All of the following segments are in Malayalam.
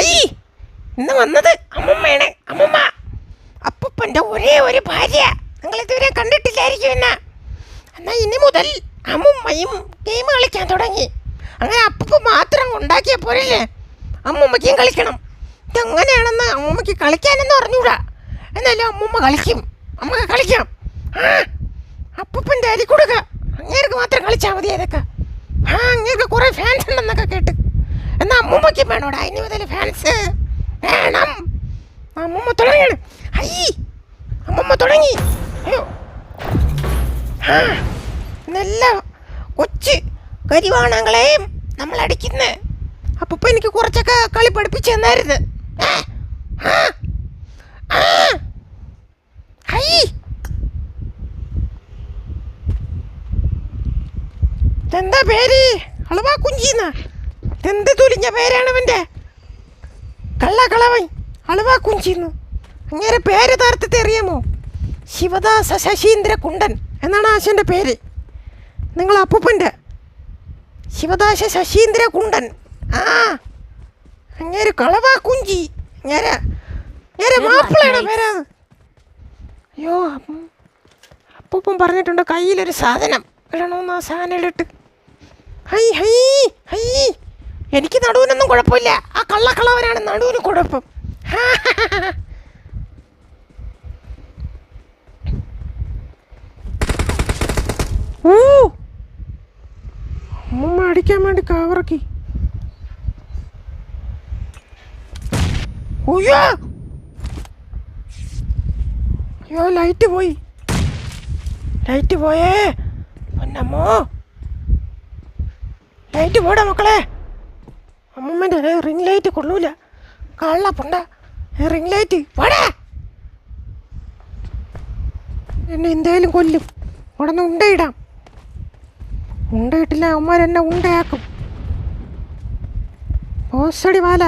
ഹൈ ഇന്ന് വന്നത് അമ്മമ്മയാണ് അമ്മമ്മ. അപ്പൂപ്പന്റെ ഒരേ ഒരു ഭാര്യ. നിങ്ങൾ ഇതുവരെ കണ്ടിട്ടില്ലായിരിക്കും എന്നാ. എന്നാൽ ഇനി മുതൽ അമ്മുമ്മയും ഗെയിം കളിക്കാൻ തുടങ്ങി. അങ്ങനെ അപ്പൂപ്പ മാത്രം ഉണ്ടാക്കിയ പോരല്ലേ? അമ്മുമ്മയ്ക്കും കളിക്കണം. ഇതെങ്ങനെയാണെന്ന് അമ്മുമ്മയ്ക്ക് കളിക്കാനെന്ന് അറിഞ്ഞൂടാ. എന്നാലും അമ്മുമ്മ കളിക്കും. അമ്മയ്ക്ക് കളിക്കാം. ആ അപ്പൂപ്പന്റെ അരി കൊടുക്കുക അങ്ങേർക്ക് മാത്രം കളിച്ചാൽ മതി അതൊക്കെ ആ അങ്ങേർക്ക് കുറേ ഫാൻസ് ഉണ്ടെന്നൊക്കെ കേട്ട്. എന്നാ അമ്മൂമ്മക്ക് വേണോടാ? ഇനി മുതൽ ഫാൻസ് വേണം. അമ്മൂമ്മ തുടങ്ങിയാണ് അയ്യ അമ്മൂമ്മ തുടങ്ങി. അയ്യോ. ആ നല്ല കൊച്ച് കരിവാണങ്ങളെയും നമ്മൾ അടിക്കുന്നത് അപ്പൊ എനിക്ക് കുറച്ചൊക്കെ കളി പഠിപ്പിച്ചു തന്നായിരുന്നു. എന്താ പേര്? അളവാ കുഞ്ചിന്ന? ഇതെന്ത് തുലിഞ്ഞ പേരാണ് അവന്റെ? കള്ള കളവൻ ചെയ്യുന്നു അങ്ങനെ പേര് താർത്ഥത്തെ അറിയാമോ? ശിവദാസ ശശീന്ദ്ര കുണ്ടൻ എന്നാണ് ആശന്റെ പേര്. നിങ്ങൾ അപ്പൂപ്പന്റെ. ശിവദാസ ശശീന്ദ്ര കുണ്ടൻ ആ അങ്ങേര് കളവാ കുഞ്ചി. അങ്ങേരെ അങ്ങേരെ മാപ്പിളയുടെ പേരാണ് അയ്യോ അപ്പം അപ്പൂപ്പൻ പറഞ്ഞിട്ടുണ്ട് കയ്യിലൊരു സാധനം ഇടണമെന്ന് ആ സാധനം ഇട്ട് ഹൈ ഹൈ ഹൈ. എനിക്ക് നടുവിനൊന്നും കുഴപ്പമില്ല. ആ കള്ളക്കളവനാണ് നടുവിന് കുഴപ്പം. അമ്മ അടിക്കാൻ വേണ്ടി കാവറക്കി. ഉയ്യോ അയ്യോ ലൈറ്റ് പോയി. ലൈറ്റ് പോയേ. പൊന്നമ്മോ. ലൈറ്റ് പോടാ മക്കളെ. അമ്മമ്മന്റെ റിംഗ് ലൈറ്റ് കൊള്ളൂല. കള്ള പൊണ്ട. റിംഗ് ലൈറ്റ് പോടാ എന്നെ എന്തായാലും കൊല്ലും. ഉടനെ ഉണ്ടയിടാം. ഉണ്ടയിട്ടില്ല. അവന്മാരെന്നെ ഉണ്ടയാക്കും. പോസടി വാല.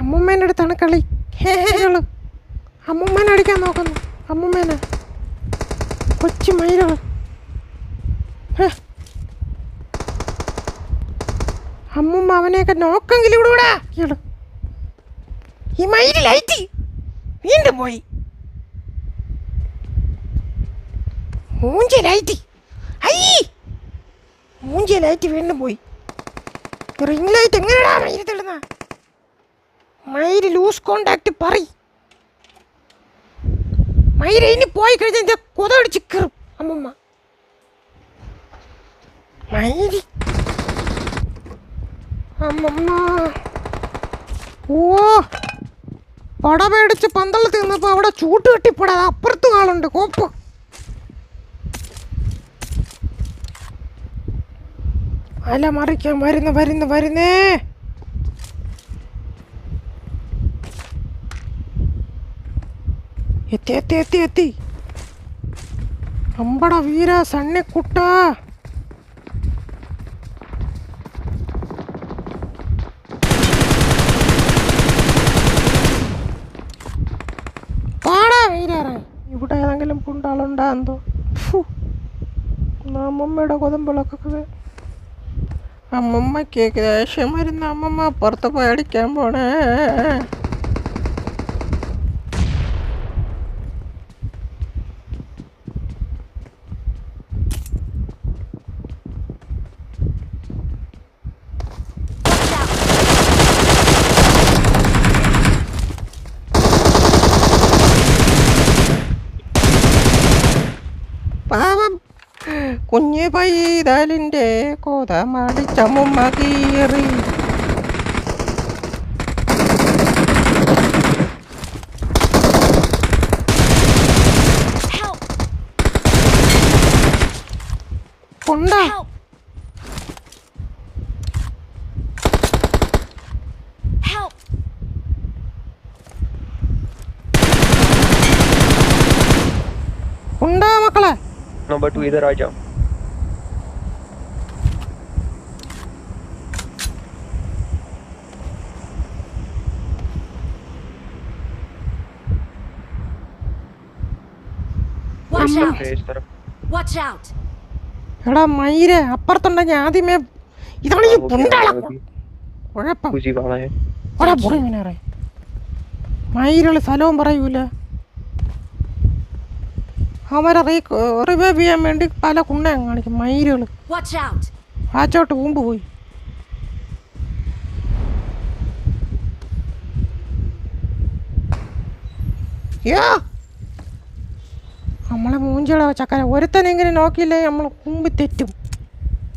അമ്മൂമ്മേന്റെ അടുത്താണ് കളി. ഹേ ഹേ കൾ അമ്മൂമ്മേനെ അടിക്കാൻ നോക്കുന്നു. അമ്മൂമ്മേനെ. കൊച്ചു മയിലുകൾ അമ്മൂമ്മ അവനെയൊക്കെ നോക്കെങ്കിലും ഇവിടെ വിടാ. ഈ മയിൽ ലൈറ്റ്. വീണ്ടും പോയി. മൂഞ്ച ലൈറ്റ്. ഐ. മൂഞ്ച ലൈറ്റ് വീണ്ടും പോയി. റിംഗ് ലൈറ്റ് എങ്ങനെയാ മയിൽ തള്ളുന്ന മയിൽ ലൂസ് കോണ്ടാക്ട് പറ മയിൽ ഇനി പോയി കഴിഞ്ഞാൽ കൊതടിച്ച് കയറും അമ്മമ്മ. മയിൽ അമ്മമ്മ. ഓ പട പേടിച്ച് പന്തളത്ത് നിന്നപ്പോൾ അവിടെ ചൂട്ട് കെട്ടിപ്പോടാ. അപ്പുറത്ത് ആളുണ്ട് കോപ്പ്. അല മറിക്കാൻ വരുന്നു വരുന്നു വരുന്നേ. എത്തി എത്തി എത്തി എത്തി. അമ്പട വീര സണ്ണിക്കുട്ട പാടാ വീരാറ ഇവിടെ ഏതെങ്കിലും പുണ്ടാളുണ്ടാ എന്തോ. അമ്മമ്മയുടെ കൊതമ്പിളക്കൊക്കെ അമ്മമ്മയ്ക്ക് ദേഷ്യം വരുന്ന അമ്മമ്മ പുറത്ത് പോയി അടിക്കാൻ പോണേ പാവം കുഞ്ഞു പൈതലിന്റെ കോതമടിച്ചമ്മുമ്മ കീറി ഉണ്ടാ? മക്കളെ? നമ്പർ ടു ഉണ്ടാ മക്കളെ എടാ മയിരെ അപ്പുറത്തുണ്ടെങ്കിൽ ആദ്യമേ ഇതാണ് ഈ പുണ്ടാള കുഴപ്പം. മയിലുകൾ സ്ഥലവും പറയൂല. അവരെ റിവൈവ് ചെയ്യാൻ വേണ്ടി പല കുണ്ണയും കാണിക്കും മയിലുകൾ Watch out! വാച്ചോട്ട് മുമ്പ് പോയി. യോ നമ്മളെ മൂഞ്ചിട ചക്കര. ഒരുത്തനെങ്കിലും നോക്കിയില്ലേ? നമ്മൾ കൂമ്പി തെറ്റും.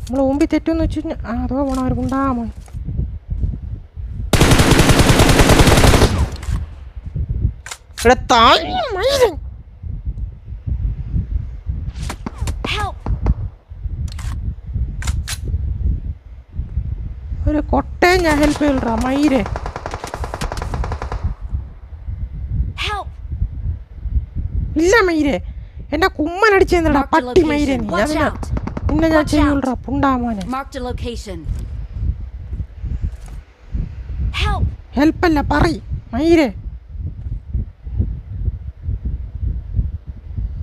നമ്മൾ ഊമ്പി തെറ്റും എന്ന് വെച്ച് കഴിഞ്ഞാൽ ആ അതോ പോണം അവർ ഉണ്ടാമോ ഇവിടെ താഴെ! ഒരു കൊട്ടയും ഞാൻ ഹെൽപ്പ് ചെയ്യണ്ടാ മയിരെ! ഇല്ല മയിരെ. എന്റെ കുമ്മൻ അടിച്ചെന്നടാ പട്ടി out! നിന്നെ ഞാൻ ചെയ്യൂടാ പുണ്ടാമോനെ. Help! ഹെൽപ്പല്ല പറ മയിരെ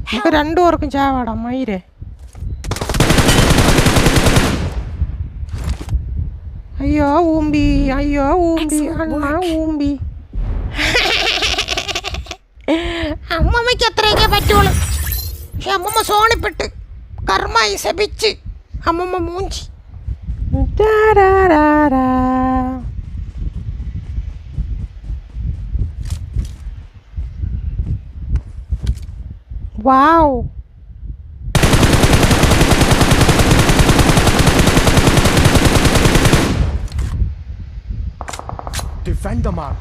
നമുക്ക് രണ്ടു പേർക്കും ചാവാടാ മയിരെ അയ്യോ ഊമ്പി അയ്യോ ഊമ്പി അണ്ണാ. ഊമ്പി. അമ്മമ്മയ്ക്ക് അത്രയൊക്കെ പറ്റുള്ളൂ. అమ్మమ్మ సోని పెట్టు కర్మ ఇసబిచ్చి అమ్మమ్మ మూంచి వావ్ Defend the mark.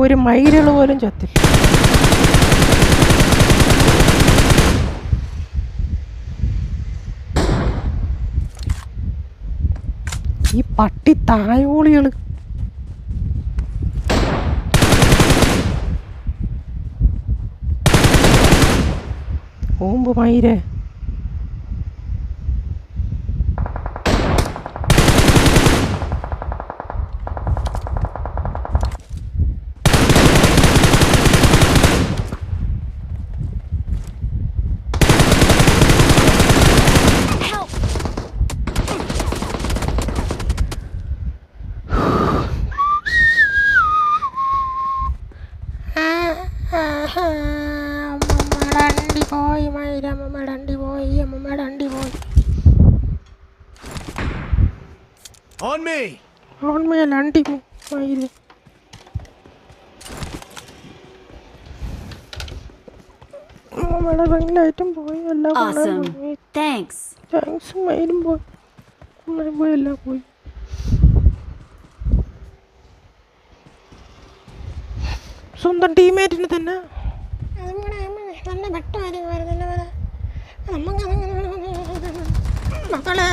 ഒരു മയിലുകൾ പോലും ചത്തില്ല. ഈ പട്ടി തായോളികൾ. ഓമ്പ് മയിരേ Help! അമ്മമ്മടണ്ടി പോയി മയിര അമ്മമ്മടണ്ടി പോയി അമ്മമ്മടണ്ടി പോയി On me. ഓൺമയല്ല അണ്ടി മയിൽ അമ്മമ്മയുടെ റിംഗിലായിട്ടും പോയി എല്ലാം Awesome. Thanks. മയിലും പോയി അമ്മയും പോയി എല്ലാം പോയി. സ്വന്തം ടീമേറ്റിന് തന്നെ. നല്ല വെട്ടമായിരിക്കും മക്കളെ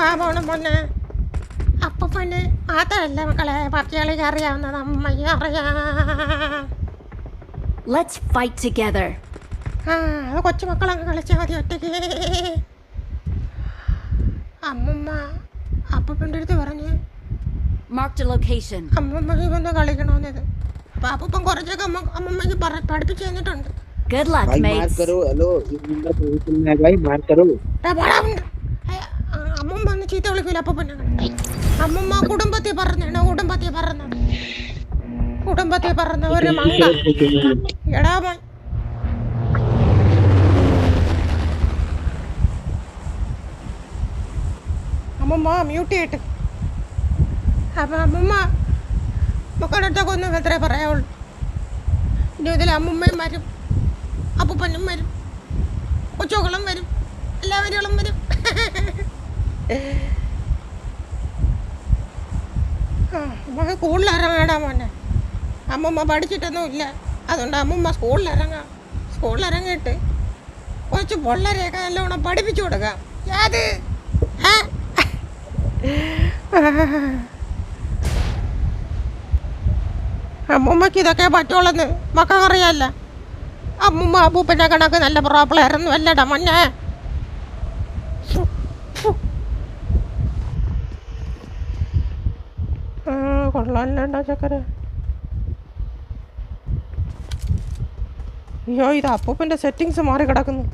ബാബോണ് പൊന്നെ. അപ്പൊ പൊന്നെ മാത്രമല്ല മക്കളെ കളിക്ക് അറിയാവുന്നത് അമ്മയ്ക്ക് അറിയാം. Let's fight together. ആ അത് കൊച്ചു മക്കളൊക്കെ കളിച്ചാൽ മതി ഒറ്റയ്ക്ക്. അമ്മമ്മ അപ്പൂപ്പൻ്റെ അടുത്ത് പറഞ്ഞ് Marked a location. അമ്മമ്മക്ക് വന്ന് കളിക്കണമെന്നത് അപ്പൊ അപ്പൂപ്പൻ കുറച്ചൊക്കെ അമ്മ അമ്മമ്മക്ക് പറ പഠിപ്പിച്ചു തന്നിട്ടുണ്ട് Good luck, भाई मार mates. करो हेलो ये बंदा पोजीशन में है भाई मार करो എടാ, പോടാ ഉണ്ട്. ഏ, ആ, അമ്മമ്മ ഒന്ന് ചീത്ത വിളിക്കൂല അപ്പൂപ്പനെ അമ്മമ്മ കുടുംബത്തിൽ പറഞ്ഞാണ് കുടുംബത്തിൽ പറഞ്ഞത് കുടുംബത്തിൽ പറഞ്ഞ ഒരു മങ്ക എടാ മോൻ അമ്മമ്മ മ്യൂട്ട് ചെയ്തിട്ട് അപ്പം അമ്മമ്മ മക്കളുടെ അടുത്തൊക്കെ ഒന്നും എത്രേ പറയാവുള്ളൂ. ഇനി ഇതിൽ അമ്മമ്മയും വരും അപ്പൂപ്പനും വരും കൊച്ചുകളും വരും എല്ലാവരും വരും. ആ സ്കൂളിൽ ഇറങ്ങാടാ മോനെ. അമ്മമ്മ പഠിച്ചിട്ടൊന്നുമില്ല. അതുകൊണ്ട് അമ്മമ്മ സ്കൂളിൽ ഇറങ്ങാം സ്കൂളിൽ ഇറങ്ങിയിട്ട് കുറച്ച് പിള്ളേരെയൊക്കെ നല്ലോണം പഠിപ്പിച്ചു കൊടുക്കാം. ഏത്? ഏ? അമ്മൂമ്മക്ക് ഇതൊക്കെ പറ്റുള്ളെന്ന് മക്കൾക്കറിയാല്ല അമ്മൂമ്മ അപ്പൂപ്പന്റെ കണക്ക് നല്ല പ്രോബ്ലം അല്ലടാ ആ കൊള്ളാമല്ലോ ചക്കര. അയ്യോ ഇത് അപ്പൂപ്പന്റെ സെറ്റിങ്സ് മാറി കിടക്കുന്നു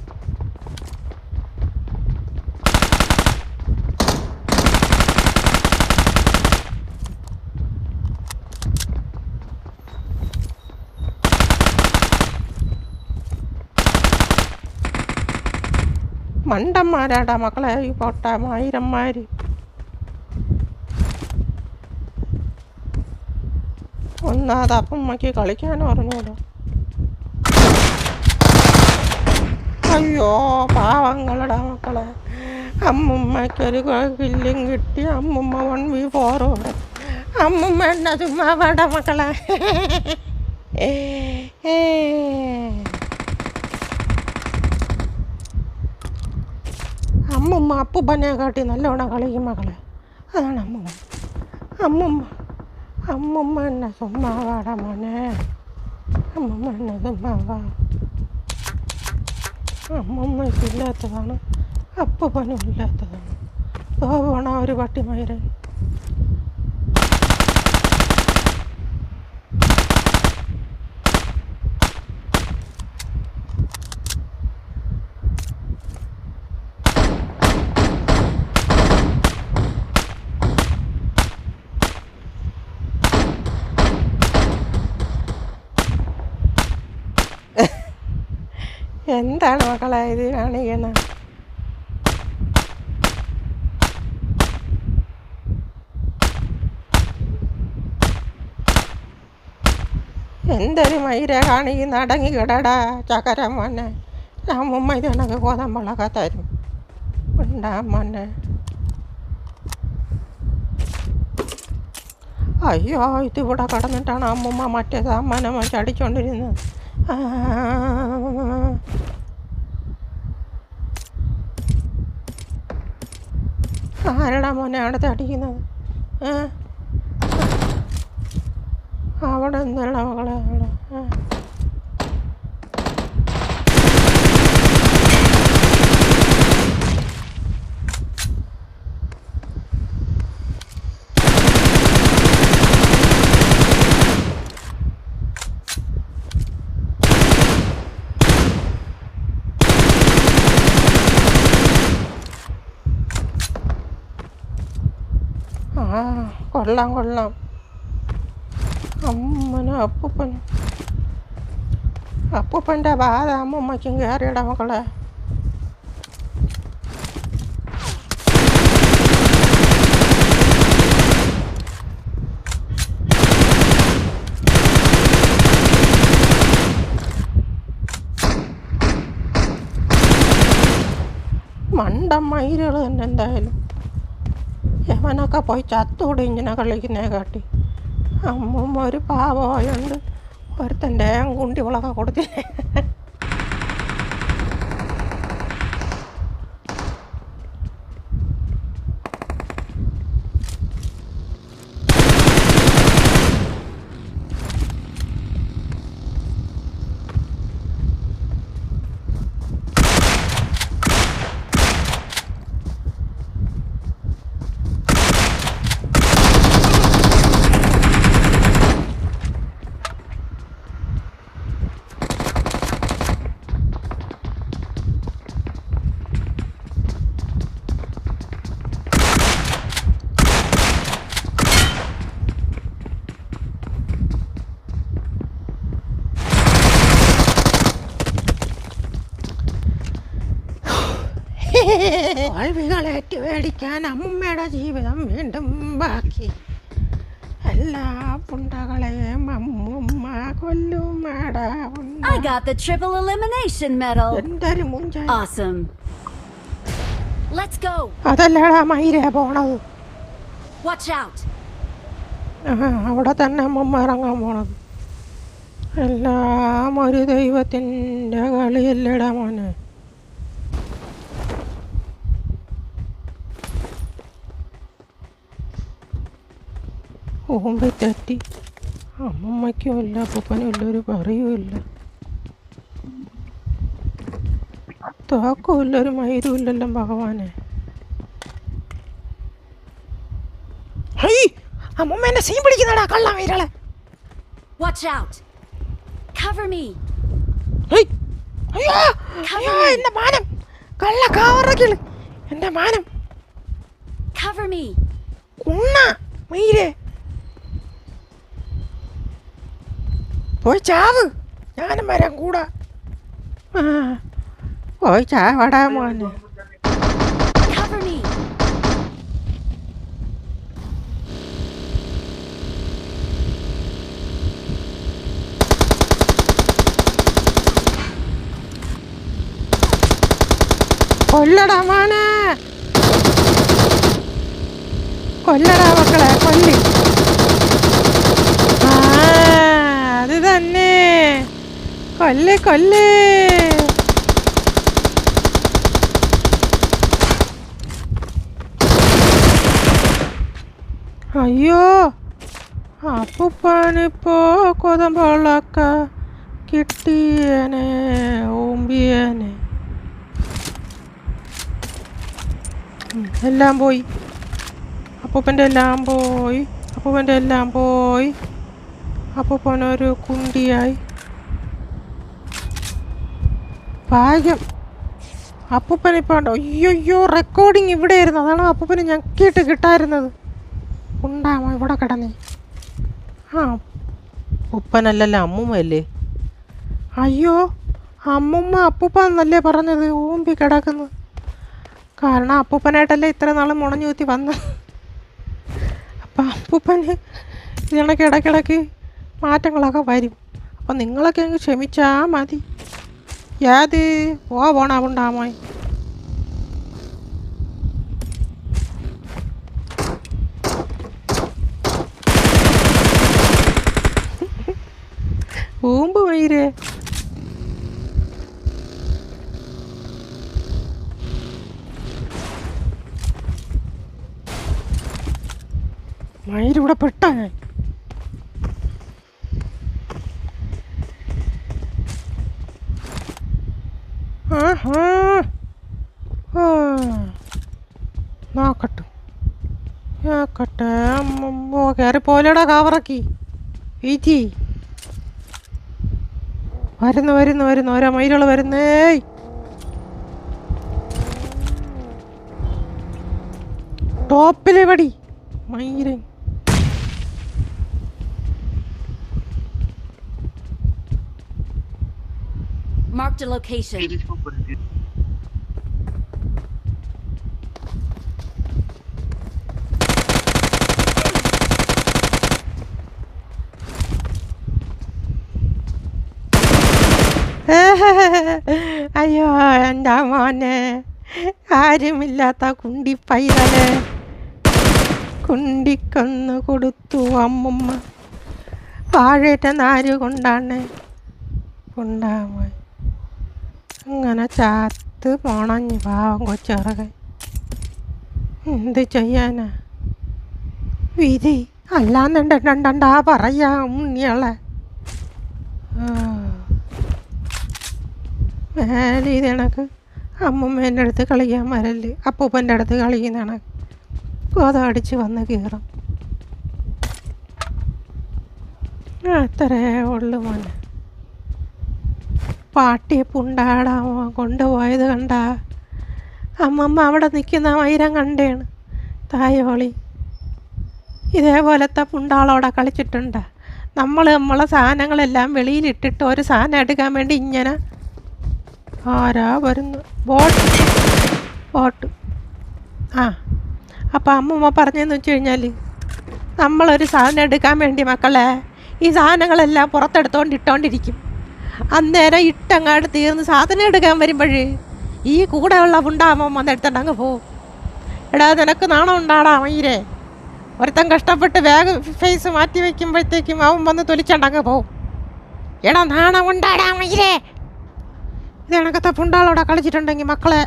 മണ്ടന്മാരാടാ മക്കളെ ഈ പൊട്ട മായിരന്മാര് ഒന്നാത് അപ്പമ്മയ്ക്ക് കളിക്കാനും പറഞ്ഞോളൂ അയ്യോ പാവങ്ങളുടെ മക്കളെ. അമ്മുമ്മയ്ക്കൊരു കില്ലും കിട്ടി അമ്മുമ്മ വൺ വി ഫോറോടെ അമ്മുമ്മ എന്നതും അവടെ മക്കളെ. ഏ ഏ അമ്മുമ്മ അപ്പൂപ്പനെ കാട്ടി നല്ലോണം കളിക്കും മകളെ. അതാണ് അമ്മുമ്മ. അമ്മുമ്മ അമ്മുമ്മ എന്നെ സുമ്മാവാട മോനെ. അമ്മുമ്മ എന്നെ സുമ്മാവാ അമ്മമ്മ ഇല്ലാത്തതാണ് അപ്പൂപ്പനും ഇല്ലാത്തതാണ്. പോവണ ഒരു പട്ടിമയിരൻ എന്താണ് മക്കളെ ഇത് കാണിക്കുന്നത്? എന്തൊരു മയിര കാണിക്കുന്ന അടങ്ങി കിടടാ ചക്കര മോനെ. അമ്മുമ്മ ഇത് കണക്ക് ഗോതമ്പളൊക്കെ തരും. ഉണ്ടാ മോനെ? അയ്യോ ഇതിവിടെ കടന്നിട്ടാണ് അമ്മുമ്മ മറ്റേ സാമാനം വെച്ച് അടിച്ചോണ്ടിരുന്നത് ആ. ആരടാ മോനെ അവിടെ അടിക്കുന്നത്? അവിടെ എന്തല്ല മകളെ അവിടെ. ആ. ആ കൊള്ളാം കൊള്ളാം അമ്മനും അപ്പൂപ്പനും അപ്പൂപ്പന്റെ ബാധ അമ്മമ്മയ്ക്കും കയറിയിട മക്കളെ മണ്ടൻ മയിലുകൾ തന്നെ എന്തായാലും യവനൊക്കെ പോയി ചത്തുകൂടി ഇങ്ങനെ കളിക്കുന്നേ കാട്ടി. അമ്മൂമ്മ ഒരു പാവമായുണ്ട് ഒരുത്തന്റെ കുണ്ടി വിളക്ക കൊടുത്തില്ലേ? തോൽവികളേറ്റ് മേടിക്കാൻ അമ്മൂമ്മയുടെ ജീവിതം വീണ്ടും ബാക്കി എല്ലാ പുണ്ടകളെയും അമ്മൂമ്മ കൊല്ലും I got the triple elimination medal. എന്തൊരു മുഞ്ച Awesome. Let's go. അതല്ലടാ മൈരേ പോണത് Watch out. ആ, അവിടെ തന്നെ അമ്മമ്മ ഇറങ്ങാൻ പോണത് എല്ലാം ഒരു ദൈവത്തിന്റെ കളിയല്ലടാ മോനെ ഓമ്പി തട്ടി. അമ്മമ്മയ്ക്കും ഇല്ല അപ്പനും ഇല്ല ഒരു പറയുമില്ല തോക്കുമില്ല ഒരു മയിരും ഇല്ലല്ലോ ഭഗവാനെ. അമ്മമ്മ എന്നെ സീൻ പിടിക്കുന്നടാ കള്ള മയിരളെ Watch out. Cover me. Hey, അയ്യോ! അയ്യോ എന്റെ മാനം. കള്ള കാവറക്കിൾ എന്റെ മാനം. Cover me. ഉണ്ണ മയിലേ പോയി ചാവ്. ഞാനും വരാം കൂടാ. പോയി ചാവടാ മോനെ. കൊല്ലടാ മോനെ. കൊല്ലടാ മക്കളെ കൊല്ലി ആ അത് തന്നെ കൊല്ല് കൊല്ലേ. അയ്യോ അപ്പുപ്പാണിപ്പോ കൊതമ്പളക്ക കിട്ടിയനെ ഓമ്പിയനെ. എല്ലാം പോയി. അപ്പൂപ്പന്റെ എല്ലാം പോയി അപ്പൂപ്പന്റെ എല്ലാം പോയി. അപ്പൂപ്പനൊരു കുണ്ടിയായി. ഭാഗ്യം. അപ്പൂപ്പൻ ഇപ്പോൾ ഉണ്ടോ അയ്യോ റെക്കോർഡിങ് ഇവിടെ ആയിരുന്നു അതാണ് അപ്പൂപ്പന് ഞെക്കിയിട്ട് കിട്ടായിരുന്നത്. ഉണ്ടാമോ ഇവിടെ കിടന്നേ. ആ ഉപ്പനല്ലല്ലോ അമ്മൂമ്മയല്ലേ? അയ്യോ അമ്മുമ്മ അപ്പൂപ്പ എന്നല്ലേ പറഞ്ഞത്? ഊമ്പി കിടക്കുന്നു. കാരണം അപ്പൂപ്പനായിട്ടല്ലേ ഇത്ര നാൾ മുണഞ്ഞു കുത്തി വന്ന് അപ്പം അപ്പൂപ്പന് ഇതിനൊക്കെ ഇടയ്ക്കിടയ്ക്ക് മാറ്റങ്ങളൊക്കെ വരും. അപ്പം നിങ്ങളൊക്കെ അങ്ങ് ക്ഷമിച്ചാൽ മതി. ഏത് ഓ പോണാവുണ്ടാമോ ഊമ്പ് മയിരേ മയിലിവിടെ പെട്ടാ ഞാൻ ആഹാ. ആ. നോക്കട്ടെ നോക്കട്ടെ അമ്മമ്മോ കയറി പോലെടാ കാവറക്കി. വീറ്റി വരുന്നു വരുന്നു വരുന്നു. ഓരോ മയിലുകൾ വരുന്നേ. ടോപ്പിലെ പടി മയിരൻ Marked a location. അയ്യോ എന്റെ മോനെ. ആരുമില്ലാത്ത കുണ്ടി പൈതൽ കുണ്ടിക്കൊന്ന് കൊടുത്തു അമ്മമ്മ. വാഴേറ്റ നാര് കൊണ്ടാണ്. കൊണ്ടാമ? അങ്ങനെ ചാത്ത് പോണഞ്ഞു പാവം കൊച്ചിറക എന്ത് ചെയ്യാനാ? വിധി അല്ലാന്നുണ്ടാ പറയാ ഉണ്ണികളെ. മേലെ ഇത് കണക്ക് അമ്മമ്മേന്റെ അടുത്ത് കളിക്കാൻ വരൽ അപ്പൂപ്പന്റെ അടുത്ത് കളിക്കുന്ന കണക്ക് കോതടിച്ച് വന്ന് കയറും അത്രേ ഉള്ളു മോനെ. പാട്ടിയെ പുണ്ടാടാ കൊണ്ടുപോയത് കണ്ടാ. അമ്മമ്മ അവിടെ നിൽക്കുന്ന വൈരം കണ്ടേണ്. തായോളി ഇതേപോലത്തെ പുണ്ടാളോടെ കളിച്ചിട്ടുണ്ട്? നമ്മൾ നമ്മളെ സാധനങ്ങളെല്ലാം വെളിയിലിട്ടിട്ട് ഒരു സാധനം എടുക്കാൻ വേണ്ടി ഇങ്ങനെ ആരാ വരുന്നു? ബോട്ട് ബോട്ട് ആ. അപ്പം അമ്മമ്മ പറഞ്ഞതെന്ന് വെച്ച് കഴിഞ്ഞാൽ നമ്മളൊരു സാധനം എടുക്കാൻ വേണ്ടി മക്കളെ ഈ സാധനങ്ങളെല്ലാം പുറത്തെടുത്തോണ്ട് ഇട്ടോണ്ടിരിക്കും അന്നേരം ഇട്ടങ്ങാട് തീർന്ന് സാധനം എടുക്കാൻ വരുമ്പോഴേ ഈ കൂടെ ഉള്ള പുണ്ടാമം വന്നെടുത്തോണ്ട് അങ്ങ് പോവും. എടാ നിനക്ക് നാണം ഉണ്ടാടാ മയിരേ ഒരുത്തൻ കഷ്ടപ്പെട്ട് ബാഗ് ഫേസ് മാറ്റി വയ്ക്കുമ്പോഴത്തേക്കും അവൻ വന്ന് തൊലിച്ചണ്ടങ്ങ് പോവും. എടാ നാണം ഉണ്ടാടാ മയിരേ ഇത് കണക്കത്തെ പുണ്ടാളോടെ കളിച്ചിട്ടുണ്ടെങ്കിൽ മക്കളെ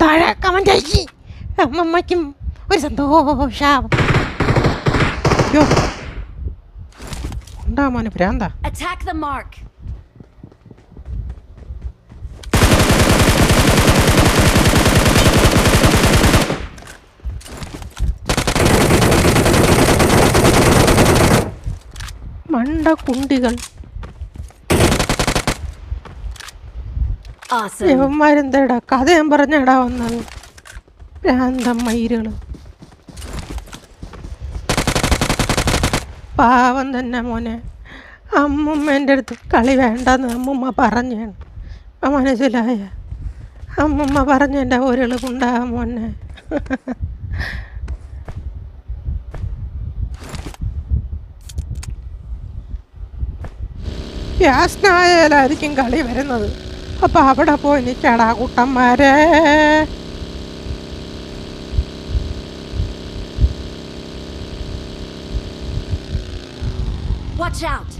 താഴെ കമന്റ് അയക്കി അമ്മമ്മയ്ക്കും ഒരു സന്തോഷം യോ ഉണ്ടാ മോനെ ഭ്രാന്താ Attack the mark. മണ്ട കുണ്ടികൾ ഇവന്മാരെന്തേടാ കഥ ഞാൻ പറഞ്ഞാടാ വന്നത്. ഭ്രാന്തം മയിലുകൾ. പാവം തന്നെ മോനെ. അമ്മുമ്മ എന്റെ അടുത്ത് കളി വേണ്ടെന്ന് അമ്മുമ്മ പറഞ്ഞാണ്. ആ മനസ്സിലായ? അമ്മുമ്മ പറഞ്ഞ എന്റെ ഒരെളുപ്പുണ്ടാകാൻ മോനെ യാസ്നായാലായിരിക്കും കളി വരുന്നത്. അപ്പം അവിടെ പോയി നിൽക്കാടാ കുട്ടന്മാരെ Watch out.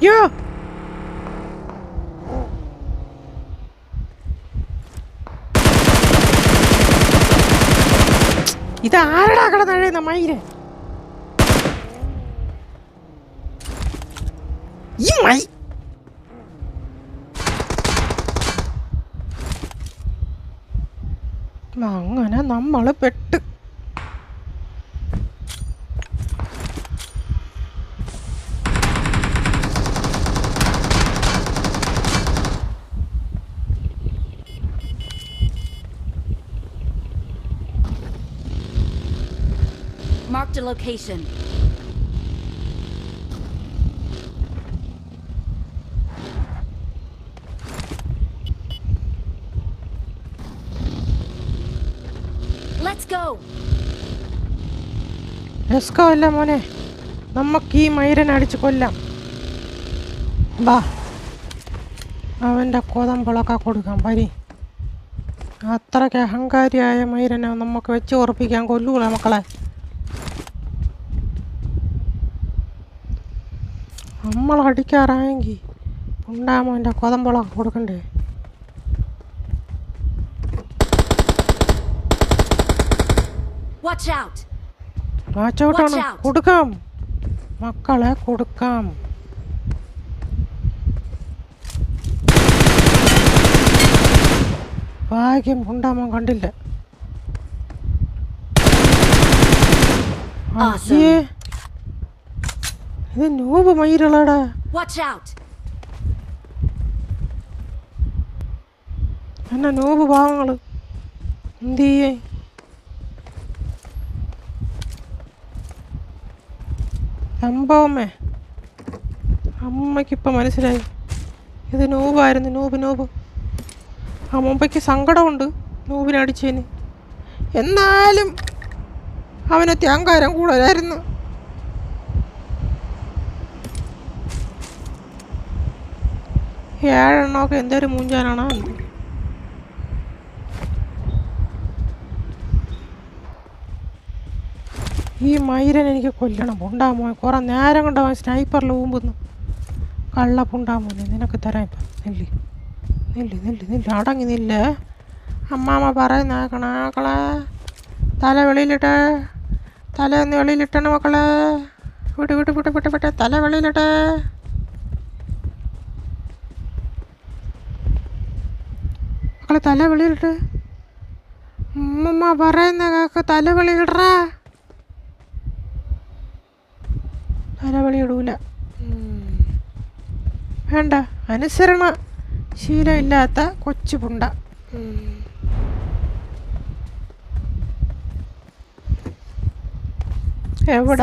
യോ ഇത് ആരടാ കിടന്നഴയുന്ന മയിൽ? ഈ മൈ അങ്ങനെ നമ്മൾ പെട്ട് Location. Let's go. രസ്കോ അല്ല മോനെ. നമുക്ക് ഈ മയിരനെ അടിച്ച് കൊല്ലാം. വാ. അവന്റെ കോതമ്പളൊക്കെ കൊടുക്കാം പരി. അത്രയ്ക്ക് അഹങ്കാരിയായ മയിരനെ നമുക്ക് വെച്ച് ഉറപ്പിക്കാൻ കൊല്ലൂല മക്കളെ. നമ്മൾ അടിക്കാറായെങ്കിൽ ഉണ്ടാമോന്റെ കൊതമ്പളം കൊടുക്കണ്ടേ? വാച്ച്. കൊടുക്കാം. മക്കളെ കൊടുക്കാം. ഭാഗ്യം ഉണ്ടാമോ കണ്ടില്ല. ആ അയ്യേ. ഇത് നോബ് ഔട്ട് എന്നാ നോബ് പാവങ്ങൾ? എന്ത് ചെയ്യേ സംഭവമേ അമ്മയ്ക്കിപ്പം മനസ്സിലായി. ഇത് നോബായിരുന്നു നോബ് നോബ് ആ മുമ്പയ്ക്ക് സങ്കടമുണ്ട് നോബിനടിച്ചതിന് എന്നാലും അവനെ ത്യാങ്കാരം കൂടുതലായിരുന്നു ഏഴെണ്ണമൊക്കെ എന്തൊരു മൂഞ്ചാനാണോ. ഈ മയിരൻ എനിക്ക് കൊല്ലണം. പുണ്ടാമോ കുറേ നേരം കൊണ്ട് അവൻ സ്നൈപ്പറിൽ ഊമ്പുന്നു. കള്ള പുണ്ടാമോനെ നിനക്ക് തരാം ഇപ്പം. നെല്ലി. നെല്ലി നെല്ലി നെല്ലി. അടങ്ങി നില്ല. അമ്മാമ്മ പറയുന്ന കണാക്കളെ തല വെളിയിലിട്ടെ. തല ഒന്ന് വെളിയിലിട്ടണ മക്കളെ. വിട്ട് വിട്ട് വിട്ട് വിട്ട് വിട്ട് തല വെളിയിലിട്ടെ. മക്കളെ തല വെളിയിലിട്ട്. ഉമ്മ പറയുന്ന കേക്ക് തല വെളിയിടറാ തല ഉം. വേണ്ട അനുസരണ ശീലമില്ലാത്ത കൊച്ചു പുണ്ട. എവിടെ.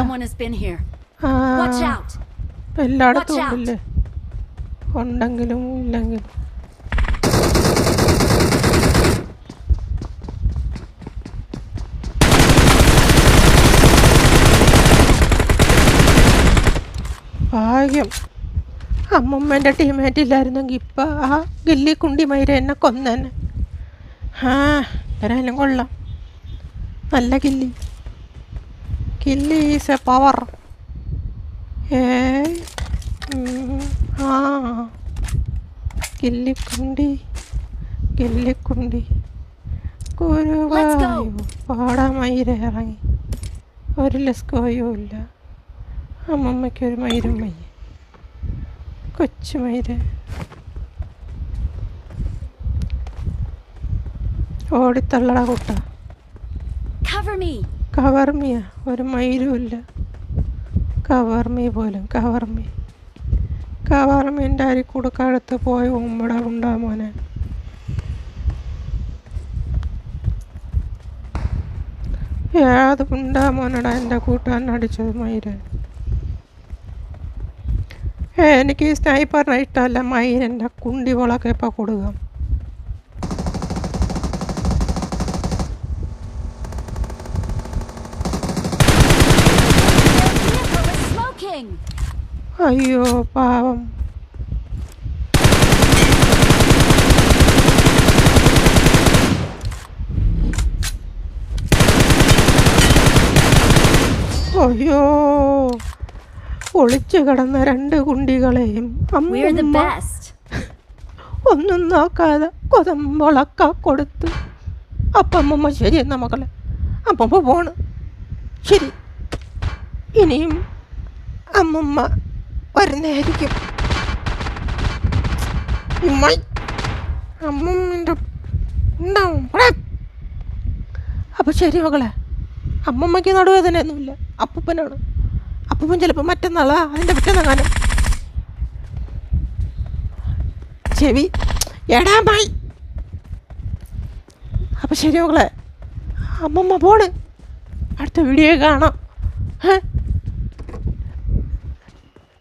എല്ലായിടത്തും ഉണ്ടല്ലേ? ഉണ്ടെങ്കിലും ഇല്ലെങ്കിലും. ഭാഗ്യം. അമ്മമ്മേന്റെ ടീമേറ്റ് ഇല്ലായിരുന്നെങ്കിൽ ഇപ്പം ആ ഗില്ലി കുണ്ടി മൈര എന്നെ കൊന്നേനെ. ആ എന്തായാലും കൊള്ളാം. നല്ല Ghilli. Ghilli is a power. ഏ ആ. ഗില്ലിക്കുണ്ടി ഗില്ലിക്കുണ്ടി മൈര ഇറങ്ങി. ഒരു ലസ്കോയും ഇല്ല. അമ്മമ്മയ്ക്ക് ഒരു മയിലും വയ്യ കൊച്ചു മയിൽ. ഓടിത്തള്ളട കൂട്ട. കവർമിയ ഒരു മയിരുമില്ല കവർമി പോലും. കവർമി കവർമീന്റെ അരി കൊടുക്കടുത്ത് പോയി ഉമ്മട ഉണ്ടാ മോനെ. ഏത് ഉണ്ടാ മോനടാ എന്റെ കൂട്ടുകാരൻ അടിച്ചത് മയിൽ. എനിക്ക് സ്നൈപ്പറിനെ ഇഷ്ടമല്ല. കുണ്ടി വളക്കെ ഇപ്പം കൊടുക്കാം. അയ്യോ പാവം. അയ്യോ. ഒളിച്ചു കിടന്ന രണ്ട് കുണ്ടികളെയും അമ്മ ഒന്നും നോക്കാതെ കൊതമ്പളക്ക കൊടുത്ത് അപ്പമ്മ ശരി എന്നാ മക്കളെ അപ്പമ്മ പോണ്. ശരി. ഇനിയും അമ്മമ്മ വരുന്നതായിരിക്കും. അമ്മമ്മന്റെ ഉണ്ടാവും. അപ്പൊ ശരി മകളെ. അമ്മമ്മയ്ക്ക് നടുവേദനയൊന്നുമില്ല. അപ്പൂപ്പനാണ്. അപ്പൂപ്പൻ ചിലപ്പോൾ മറ്റന്നാളാ. അതിന്റെ പിറ്റന്നാകാനും ചെവി. എടാമായി അപ്പം ശരി മകളെ അമ്മമ്മ പോണ്. അടുത്ത വീഡിയോ കാണാം. ഏ